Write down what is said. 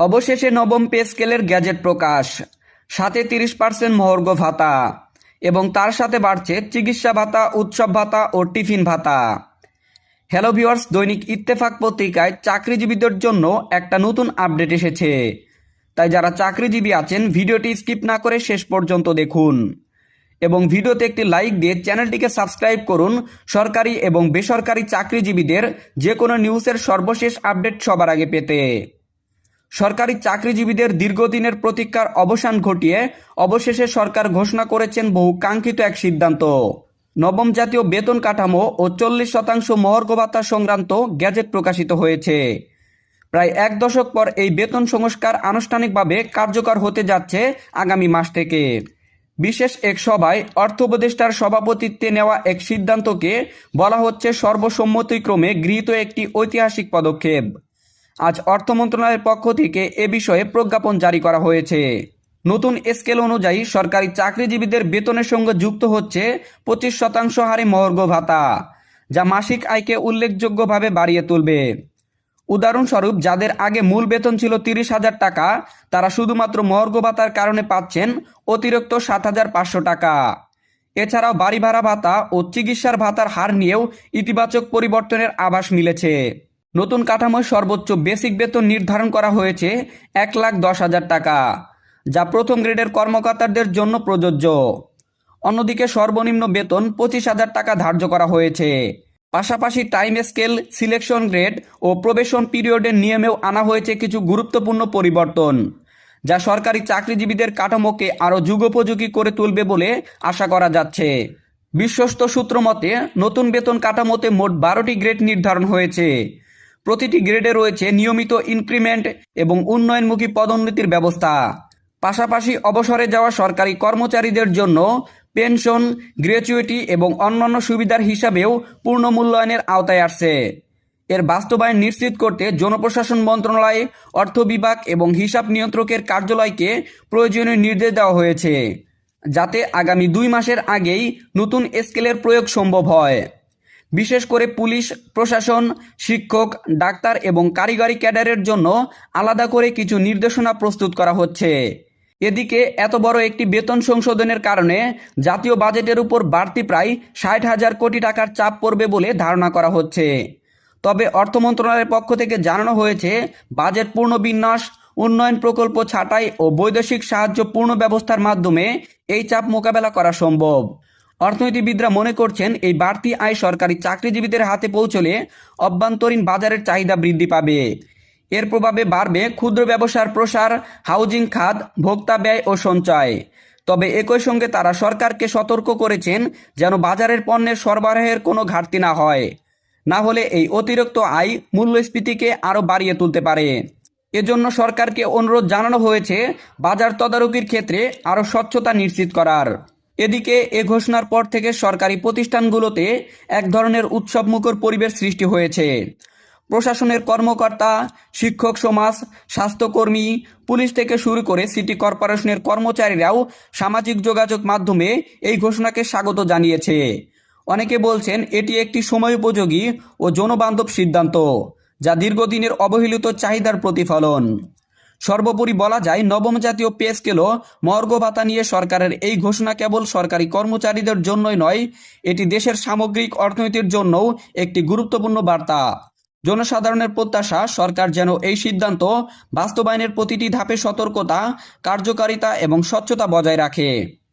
অবশেষে নবম পে স্কেলের গ্যাজেট প্রকাশ। সাথে তিরিশ পার্সেন্ট মহর্ঘ ভাতা এবং তার সাথে বাড়ছে চিকিৎসা ভাতা, উৎসব ভাতা ও টিফিন ভাতা। হ্যালো ভিওয়ার্স দৈনিক ইত্তেফাক পত্রিকায় চাকরিজীবীদের জন্য একটা নতুন আপডেট এসেছে। তাই যারা চাকরিজীবী আছেন, ভিডিওটি স্কিপ না করে শেষ পর্যন্ত দেখুন এবং ভিডিওতে একটি লাইক দিয়ে চ্যানেলটিকে সাবস্ক্রাইব করুন। সরকারি এবং বেসরকারি চাকরিজীবীদের যে কোনো নিউজের সর্বশেষ আপডেট সবার আগে পেতে। সরকারি চাকরিজীবীদের দীর্ঘদিনের প্রতীক্ষার অবসান ঘটিয়ে অবশেষে সরকার ঘোষণা করেছেন বহু কাঙ্ক্ষিত এক সিদ্ধান্ত। নবম জাতীয় বেতন কাঠামো ও চল্লিশ শতাংশ মহর্ঘ ভাতা সংক্রান্ত গ্যাজেট প্রকাশিত হয়েছে। প্রায় এক দশক পর এই বেতন সংস্কার আনুষ্ঠানিকভাবে কার্যকর হতে যাচ্ছে আগামী মাস থেকে। বিশেষ এক সভায় অর্থ উপদেষ্টার সভাপতিত্বে নেওয়া এক সিদ্ধান্তকে বলা হচ্ছে সর্বসম্মতিক্রমে গৃহীত একটি ঐতিহাসিক পদক্ষেপ। আজ অর্থ মন্ত্রণালয়ের পক্ষ থেকে এ বিষয়ে প্রজ্ঞাপন জারি করা হয়েছে। নতুন স্কেল অনুযায়ী সরকারি চাকরিজীবীদের বেতনের সঙ্গে যুক্ত হচ্ছে পঁচিশ শতাংশ হারে মহর্ঘ ভাতা, যা মাসিক আয়কে উল্লেখযোগ্যভাবে বাড়িয়ে তুলবে। উদাহরণস্বরূপ, যাদের আগে মূল বেতন ছিল তিরিশ হাজার টাকা, তারা শুধুমাত্র মহর্ঘ ভাতার কারণে পাচ্ছেন অতিরিক্ত সাত হাজার পাঁচশো টাকা। এছাড়াও বাড়ি ভাড়া ভাতা ও চিকিৎসার ভাতার হার নিয়েও ইতিবাচক পরিবর্তনের আভাস মিলেছে। নতুন কাঠামোয় সর্বোচ্চ বেসিক বেতন নির্ধারণ করা হয়েছে এক লাখ দশ হাজার টাকা, যা প্রথম গ্রেডের কর্মকর্তাদের জন্য প্রযোজ্য। অন্যদিকে সর্বনিম্ন বেতন পঁচিশ হাজার টাকা ধার্য করা হয়েছে। পাশাপাশি টাইম স্কেল সিলেকশন গ্রেড ও প্রবেশন পিরিয়ডের নিয়মেও আনা হয়েছে কিছু গুরুত্বপূর্ণ পরিবর্তন, যা সরকারি চাকরিজীবীদের কাঠামোকে আরও যুগোপযোগী করে তুলবে বলে আশা করা যাচ্ছে। বিশ্বস্ত সূত্র মতে, নতুন বেতন কাঠামোতে মোট বারোটি গ্রেড নির্ধারণ হয়েছে। প্রতিটি গ্রেডে রয়েছে নিয়মিত ইনক্রিমেন্ট এবং উন্নয়নমুখী পদোন্নতির ব্যবস্থা। পাশাপাশি অবসরে যাওয়া সরকারি কর্মচারীদের জন্য পেনশন, গ্র্যাচুইটি এবং অন্যান্য সুবিধার হিসাবেও পূর্ণ মূল্যায়নের আওতায় আসছে। এর বাস্তবায়ন নিশ্চিত করতে জনপ্রশাসন মন্ত্রণালয়, অর্থ বিভাগ এবং হিসাব নিয়ন্ত্রকের কার্যালয়কে প্রয়োজনীয় নির্দেশ দেওয়া হয়েছে, যাতে আগামী দুই মাসের আগেই নতুন স্কেলের প্রয়োগ সম্ভব হয়। বিশেষ করে পুলিশ, প্রশাসন, শিক্ষক, ডাক্তার এবং কারিগরি ক্যাডারের জন্য আলাদা করে কিছু নির্দেশনা প্রস্তুত করা হচ্ছে। এদিকে এত বড় একটি বেতন সংশোধনের কারণে জাতীয় বাজেটের উপর বাড়তি প্রায় ষাট হাজার কোটি টাকার চাপ পড়বে বলে ধারণা করা হচ্ছে। তবে অর্থ মন্ত্রণালয়ের পক্ষ থেকে জানানো হয়েছে, বাজেট পূর্ণবিন্যাস উন্নয়ন প্রকল্প ছাঁটাই ও বৈদেশিক সাহায্য পূর্ণ ব্যবস্থার মাধ্যমে এই চাপ মোকাবেলা করা সম্ভব। অর্থনীতিবিদরা মনে করছেন এই বাড়তি আয় সরকারি চাকরিজীবীদের হাতে পৌঁছলে অভ্যন্তরীণ বাজারের চাহিদা বৃদ্ধি পাবে। এর প্রভাবে বাড়বে ক্ষুদ্র ব্যবসার প্রসার, হাউজিং খাত, ভোক্তা ব্যয় ও সঞ্চয়। তবে একই সঙ্গে তারা সরকারকে সতর্ক করেছেন যেন বাজারের পণ্যের সরবরাহের কোনো ঘাটতি না হয়। না হলে এই অতিরিক্ত আয় মূল্যস্ফীতিকে আরও বাড়িয়ে তুলতে পারে। এজন্য সরকারকে অনুরোধ জানানো হয়েছে বাজার তদারকির ক্ষেত্রে আরও স্বচ্ছতা নিশ্চিত করার। এদিকে এ ঘোষণার পর থেকে সরকারি প্রতিষ্ঠানগুলোতে এক ধরনের উৎসবমুখর পরিবেশ সৃষ্টি হয়েছে। প্রশাসনের কর্মকর্তা, শিক্ষক সমাজ, স্বাস্থ্যকর্মী, পুলিশ থেকে শুরু করে সিটি কর্পোরেশনের কর্মচারীরাও সামাজিক যোগাযোগ মাধ্যমে এই ঘোষণাকে স্বাগত জানিয়েছে। অনেকে বলছেন এটি একটি সময় উপযোগী ও জনবান্ধব সিদ্ধান্ত, যা দীর্ঘদিনের অবহেলিত চাহিদার প্রতিফলন। সর্বোপরি বলা যায়, নবম জাতীয় পে স্কেলও মর্গ ভাতা নিয়ে সরকারের এই ঘোষণা কেবল সরকারি কর্মচারীদের জন্যই নয়, এটি দেশের সামগ্রিক অর্থনীতির জন্যও একটি গুরুত্বপূর্ণ বার্তা। জনসাধারণের প্রত্যাশা, সরকার যেন এই সিদ্ধান্ত বাস্তবায়নের প্রতিটি ধাপে সতর্কতা, কার্যকারিতা এবং স্বচ্ছতা বজায় রাখে।